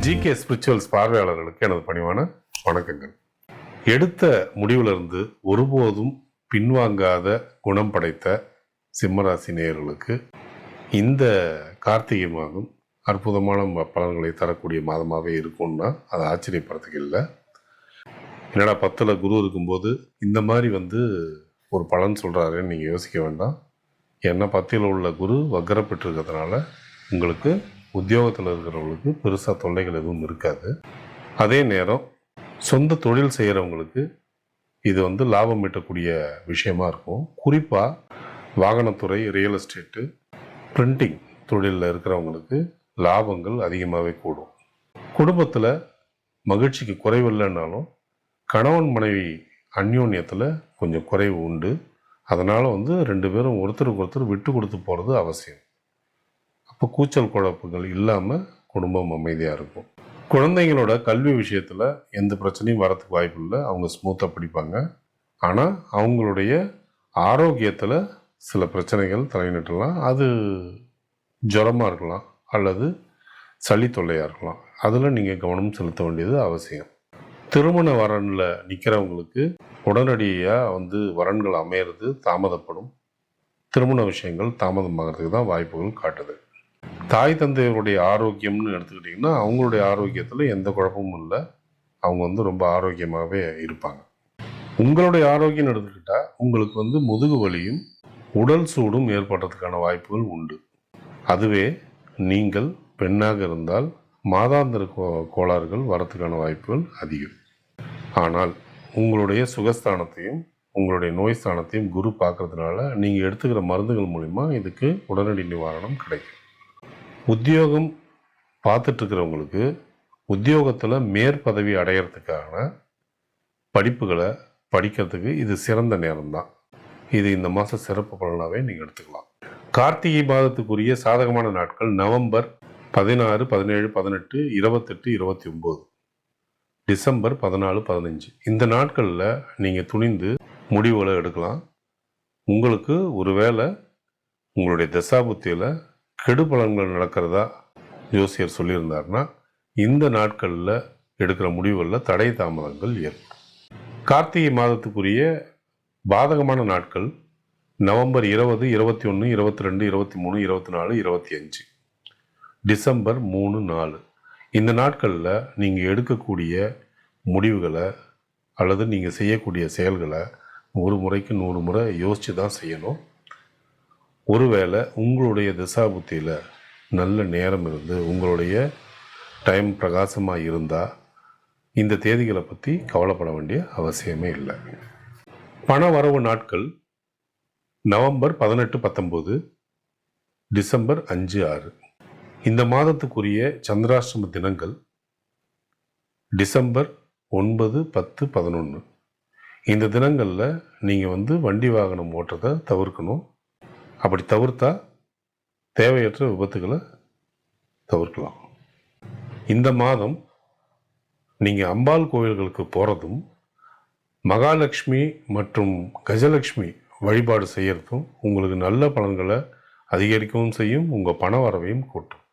GK spirituals பார்வையாளர்களுக்கு எனது பணிவான வணக்கங்கள். எடுத்த முடிவிலிருந்து ஒருபோதும் பின்வாங்காத குணம் படைத்த சிம்மராசி நேயர்களுக்கு இந்த கார்த்திகை மாதம் அற்புதமான ம- பலன்களை தரக்கூடிய மாதமாகவே இருக்கும்னா அது ஆச்சரியப்படுறதுக்கு இல்லை. என்னடா பத்தில் குரு இருக்கும்போது இந்த மாதிரி வந்து ஒரு பலன் சொல்கிறாருன்னு நீங்கள் யோசிக்க வேண்டாம். ஏன்னா பத்தில் உள்ள குரு வக்கர பெற்றிருக்கிறதுனால உங்களுக்கு உத்தியோகத்தில் இருக்கிறவங்களுக்கு பெருசாக தொல்லைகள் எதுவும் இருக்காது. அதே நேரம் சொந்த தொழில் செய்கிறவங்களுக்கு இது வந்து லாபம் ஈட்டக்கூடிய விஷயமா இருக்கும். குறிப்பாக வாகனத்துறை ரியல் எஸ்டேட்டு பிரிண்டிங் தொழிலில் இருக்கிறவங்களுக்கு லாபங்கள் அதிகமாகவே கூடும். குடும்பத்தில் மகிழ்ச்சிக்கு குறைவில்லைன்னாலும் கணவன் மனைவி அந்யோன்யத்தில் கொஞ்சம் குறைவு உண்டு. அதனால் வந்து ரெண்டு பேரும் ஒருத்தருக்கு ஒருத்தர் விட்டு கொடுத்து போகிறது அவசியம். அப்போ கூச்சல் குழப்பங்கள் இல்லாமல் குடும்பம் அமைதியாக இருக்கும். குழந்தைங்களோட கல்வி விஷயத்தில் எந்த பிரச்சனையும் வரத்துக்கு வாய்ப்பு இல்லை. அவங்க ஸ்மூத்தாக படிப்பாங்க. ஆனால் அவங்களுடைய ஆரோக்கியத்தில் சில பிரச்சனைகள் தலைநிட்டலாம் அது ஜுரமாக இருக்கலாம். அல்லது சளி தொல்லையாக இருக்கலாம். அதில் நீங்கள் கவனம் செலுத்த வேண்டியது அவசியம். திருமண வரனில் நிற்கிறவங்களுக்கு உடனடியாக வந்து வரன்கள் அமையிறது தாமதப்படும். திருமண விஷயங்கள் தாமதமாகிறதுக்கு தான் வாய்ப்புகள் காட்டுது. தாய் தந்தையருடைய ஆரோக்கியம்னு எடுத்துக்கிட்டிங்கன்னா அவங்களுடைய ஆரோக்கியத்தில் எந்த குழப்பமும் இல்லை. அவங்க வந்து ரொம்ப ஆரோக்கியமாகவே இருப்பாங்க. உங்களுடைய ஆரோக்கியம்னு எடுத்துக்கிட்டால் உங்களுக்கு வந்து முதுகு வலியும் உடல் சூடும் ஏற்படுறதுக்கான வாய்ப்புகள் உண்டு. அதுவே நீங்கள் பெண்ணாக இருந்தால் மாதாந்திர கோ கோளாறுகள் வரத்துக்கான வாய்ப்புகள் அதிகம். ஆனால் உங்களுடைய சுகஸ்தானத்தையும் உங்களுடைய நோய் ஸ்தானத்தையும் குரு பார்க்கறதுனால நீங்கள் எடுத்துக்கிற மருந்துகள் மூலிமா இதுக்கு உடனடி நிவாரணம் கிடைக்கும். உத்தியோகம் பார்த்துட்ருக்குறவங்களுக்கு உத்தியோகத்தில் மேற்பதவி அடையிறதுக்கான படிப்புகளை படிக்கிறதுக்கு இது சிறந்த நேரம்தான். இது இந்த மாதம் சிறப்பு பலனாகவே நீங்கள் எடுத்துக்கலாம். கார்த்திகை மாதத்துக்குரிய சாதகமான நாட்கள் நவம்பர் பதினாறு பதினேழு பதினெட்டு இருபத்தெட்டு இருபத்தி ஒம்பது டிசம்பர் பதினாலு பதினஞ்சு. இந்த நாட்களில் நீங்கள் துணிந்து முடிவுகளை எடுக்கலாம். உங்களுக்கு ஒருவேளை உங்களுடைய தசாபுத்தியில் கெடுபலன்கள் நடக்கிறதா ஜோசியர் சொல்லியிருந்தார்னா இந்த நாட்களில் எடுக்கிற முடிவுகளில் தடை தாமதங்கள் ஏற்படும். கார்த்திகை மாதத்துக்குரிய பாதகமான நாட்கள் நவம்பர் இருபது இருபத்தி ஒன்று இருபத்தி ரெண்டு இருபத்தி மூணு இருபத்தி நாலு இருபத்தி அஞ்சு டிசம்பர் மூணு நாலு. இந்த நாட்களில் நீங்கள் எடுக்கக்கூடிய முடிவுகளை அல்லது நீங்கள் செய்யக்கூடிய செயல்களை ஒரு முறைக்கு நூறு முறை யோசித்து தான் செய்யணும். ஒருவேளை உங்களுடைய திசாபுத்தியில் நல்ல நேரம் இருந்து உங்களுடைய டைம் பிரகாசமாக இருந்தால் இந்த தேதிகளை பற்றி கவலைப்பட வேண்டிய அவசியமே இல்லை. பண வரவு நாட்கள் நவம்பர் பதினெட்டு பத்தொம்போது டிசம்பர் அஞ்சு ஆறு. இந்த மாதத்துக்குரிய சந்திராஷ்டம தினங்கள் டிசம்பர் ஒன்பது பத்து பதினொன்று இந்த தினங்களில் நீங்கள் வந்து வண்டி வாகனம் ஓட்டுறதை தவிர்க்கணும். அப்படி தவிர்த்தா தேவையற்ற விபத்துகளை தவிர்க்கலாம். இந்த மாதம் நீங்கள் அம்பாள் கோயில்களுக்கு போகிறதும் மகாலட்சுமி மற்றும் கஜலட்சுமி வழிபாடு செய்கிறதும் உங்களுக்கு நல்ல பலன்களை அதிகரிக்கவும் செய்யும் உங்கள் பண வரவையும் கூட்டும்.